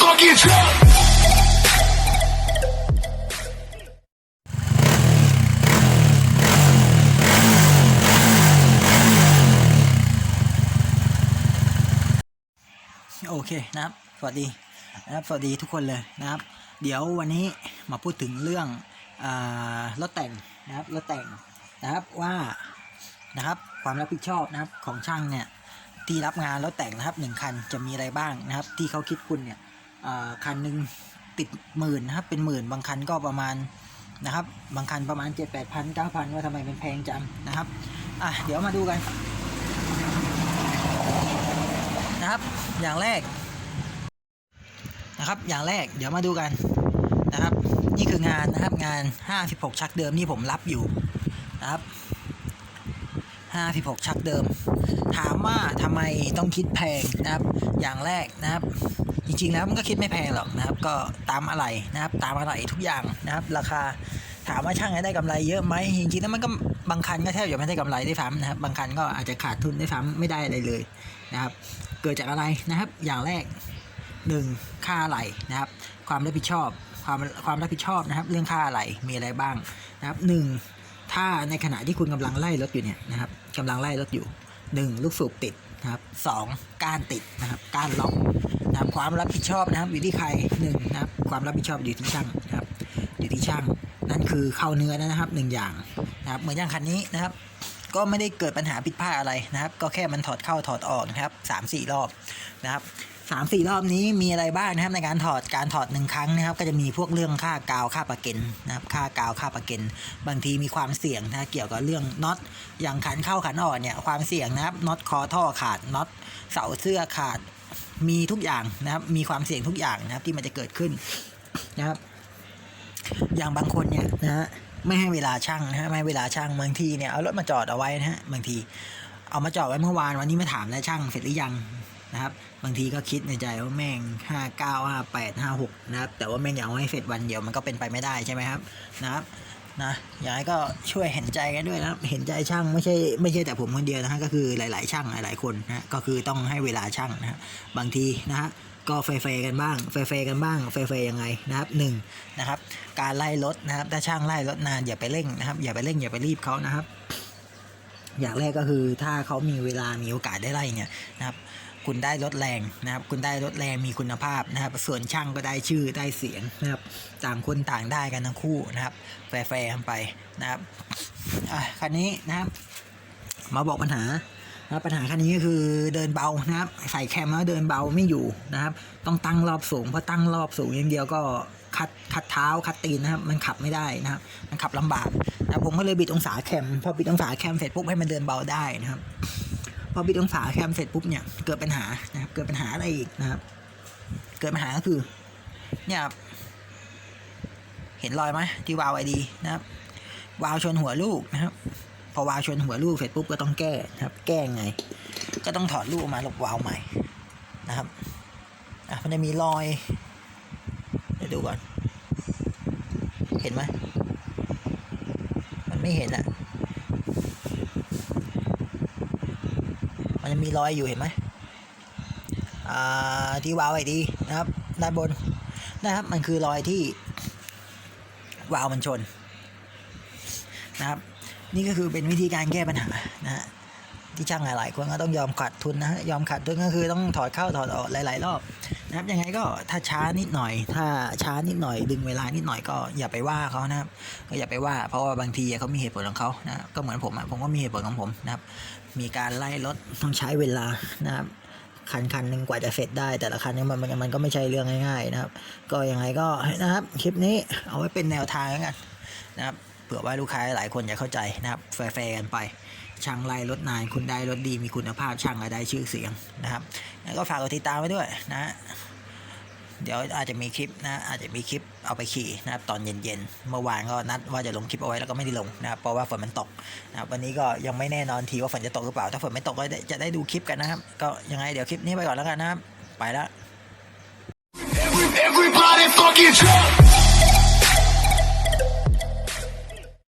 fucking truck. โอเคนะครับ สวัสดีนะครับ สวัสดีทุกคนเลยนะครับ เดี๋ยววันนี้มาพูดถึงเรื่องอรถแต่งนะครับรถแต่งนะครับว่านะครับความรับผิดชอบนะครับของช่างเนี่ยที่รับงานรถแต่งนะครับหนึ่งคันจะมีอะไรบ้างนะครับ ที่เขาคิดคุณเนี่ย คันหนึ่งติดหมื่นนะครับเป็นหมื่นบางคันก็ประมาณนะครับ บางคันประมาณเจ็ดแปดพันเก้าพันว่าทำไมมันแพงจังนะครับอะเดี๋ยวมาดูกันนะครับ อย่างแรกนะครับ อย่างแรกเดี๋ยวมาดูกันนะครับ นี่คืองานนะครับงาน 56 ชักเดิมที่ผมรับอยู่นะครับ 56 ชักเดิม ถามว่าทำไมต้องคิดแพงนะครับ อย่างแรกนะครับ จริงๆแล้วมันก็คิดไม่แพงหรอกนะครับ ก็ตามอะไรนะครับ ตามอะไรทุกอย่างนะครับ ราคาถามว่าช่างได้กำไรเยอะไหมจริงๆแล้วมันก็บางคันก็แทบจะไม่ได้กำไรได้วยซ้ำนะครับ บางคันก็อาจจะขาดทุนได้วยซ้ำไม่ได้อะไรเลยนะครับ เกิดจากอะไรนะครับ อย่างแรกหนึ่งค่าอะไหลนะครับ ความรับผิดชอบความความรับผิดชอบนะครับ เรื่องค่าอะไหลมีอะไรบ้างนะครับหนึ่งถ้าในขณะที่คุณกำลังไล่รถอยู่เนี่ยนะครับกำลังไล่รถอยู่หนึ่งลูกสูบติดนะครับสองก้านติดนะครับก้านล็อก นะครับความรับผิดชอบนะครับอยู่ที่ใครหนึ่งนะครับความรับผิดชอบอยู่ที่ช่างนะครับอยู่ที่ช่าง นั่นคือเข้าเนื้อนะครับหนึ่งอย่างนะครับเหมือนอย่างคันนี้นะครับ ก็ไม่ได้เกิดปัญหาผิดพลาดอะไรนะครับ ก็แค่มันถอดเข้าถอดออกนะครับสามสี่รอบนะครับสามสี่รอบนี้มีอะไรบ้างนะครับในการถอดการถอดหนึ่งครั้งนะครับ ก็จะมีพวกเรื่องค่ากาวค่าประกันนะครับค่ากาวค่าประกันบางทีมีความเสี่ยงนะเกี่ยวกับเรื่องน็อตอย่างขันเข้าขันออกเนี่ยความเสี่ยงนะครับน็อตคอท่อขาดน็อตเสาเสื้อขาด มีทุกอย่างนะครับ มีความเสี่ยงทุกอย่างนะครับ ที่มันจะเกิดขึ้นนะครับ อย่างบางคนเนี่ยนะฮะไม่ให้เวลาช่างนะฮะไม่ให้เวลาช่างบางทีเนี่ยเอารถมาจอดเอาไว้นะฮะบางที เอามาจอดไว้เมื่อวานวันนี้มาถามแล้วช่างเสร็จหรือยังนะครับ บางทีก็คิดในใจว่าแม่งห้าเก้าห้าแปดห้าหกนะครับ แต่ว่าแม่งอยากให้เสร็จวันเดียวมันก็เป็นไปไม่ได้ใช่ไหมครับนะครับ นะยางไรก็ช่วยเห็นใจกันด้วยนะเห็นใจช่างไม่ใช่ไม่ใช่แต่ผมคนเดียวนะฮะก็คือหลาย ๆ ช่างหลายๆคนนะฮะก็คือต้องให้เวลาช่างนะฮะบางทีนะฮะก็เฟยๆกันบ้างเฟยๆกันบ้างเฟยๆยังไงนะครับหนึ่งนะครับ การไล่รถนะครับถ้าช่างไล่รถนานอย่าไปเร่งนะครับ อย่าไปเร่งอย่าไปรีบเขานะครับ อย่างแรกก็คือถ้าเขามีเวลามีโอกาสได้ไล่เนี่ยนะครับ คุณได้รถแรงนะครับ คุณได้รถแรงมีคุณภาพนะครับ ส่วนช่างก็ได้ชื่อได้เสียงนะครับ ต่างคนต่างได้กันทั้งคู่นะครับ แฟร์ๆกันไปนะครับคันนี้นะครับ มาบอกปัญหานะปัญหาคันนี้ก็คือเดินเบานะครับ ใส่แคมแล้วเดินเบาไม่อยู่นะครับ ต้องตั้งรอบสูงเพราะตั้งรอบสูงอย่างเดียวก็คัดคัดเท้าคัดตีนนะครับ มันขับไม่ได้นะครับ มันขับลำบากนะผมก็เลยบิดองศาแคมพอบิดองศาแคมเสร็จปุ๊บให้มันเดินเบาได้นะครับ พอบิดองศาแคมเสร็จปุ๊บเนี่ยเกิดปัญหานะครับเกิดปัญหาอะไรอีกนะครับ เกิดปัญหาก็คือเนี่ยเห็นรอยไหมที่วาวไอดีนะครับ วาล์วชนหัวลูกนะครับ พอวาล์วชนหัวลูกเสร็จปุ๊บก็ต้องแก้นะครับ แก้ไง ก็ต้องถอดลูกออกมาลบวาล์วใหม่นะครับอะมันจะมีรอยเดี๋ยวดูก่อน เห็นไหมมันไม่เห็นอะ มันจะมีรอยอยู่เห็นไหมอ่าที่วาวไอดีนะครับด้านบนนะครับมันคือรอยที่วาวมันชนนะครับ นี่ก็คือเป็นวิธีการแก้ปัญหานะฮะที่ช่างหลายๆคนก็ต้องยอมขาดทุนนะฮะยอมขาดทุนก็คือต้องถอดเข้าถอดออกหลาย ๆ รอบ นะครับยังไงก็ถ้าช้านิดหน่อย ถ้าช้านิดหน่อย ดึงเวลานิดหน่อยก็อย่าไปว่าเขานะครับก็อย่าไปว่า เพราะว่าบางทีเขามีเหตุผลของเขานะก็เหมือนผมอะผมก็มีเหตุผลของผมนะครับ มีการไล่รถต้องใช้เวลานะครับคันคันหนึ่งกว่าจะเสร็จได้แต่ละคันนี่ยมันมันมันก็ไม่ใช่เรื่องง่าย ๆ นะครับ ก็ยังไงก็นะครับคลิปนี้เอาไว้เป็นแนวทางแล้วกันนะครับเผื่อว่าลูกค้าหลายคนจะเข้าใจนะครับแฟร์ๆกันไป ช่างไล่รถนานคุณได้รถดีมีคุณภาพช่างก็ได้ชื่อเสียงนะครับแล้วก็ฝากกดติดตามไว้ด้วยนะเดี๋ยวอาจจะมีคลิปนะอาจจะมีคลิปเอาไปขี่นะครับตอนเย็นๆเมื่อวานก็นัดว่าจะลงคลิปเอาไว้แล้วก็ไม่ได้ลงนะครับเพราะว่าฝนมันตกนะครับวันนี้ก็ยังไม่แน่นอนทีว่าฝนจะตกหรือเปล่า ถ้าฝนไม่ตกก็จะได้ดูคลิปกันนะครับ ก็ยังไงเดี๋ยวคลิปนี้ไปก่อนแล้วกันนะครับ ไปแล้ว Everybody fucking truck.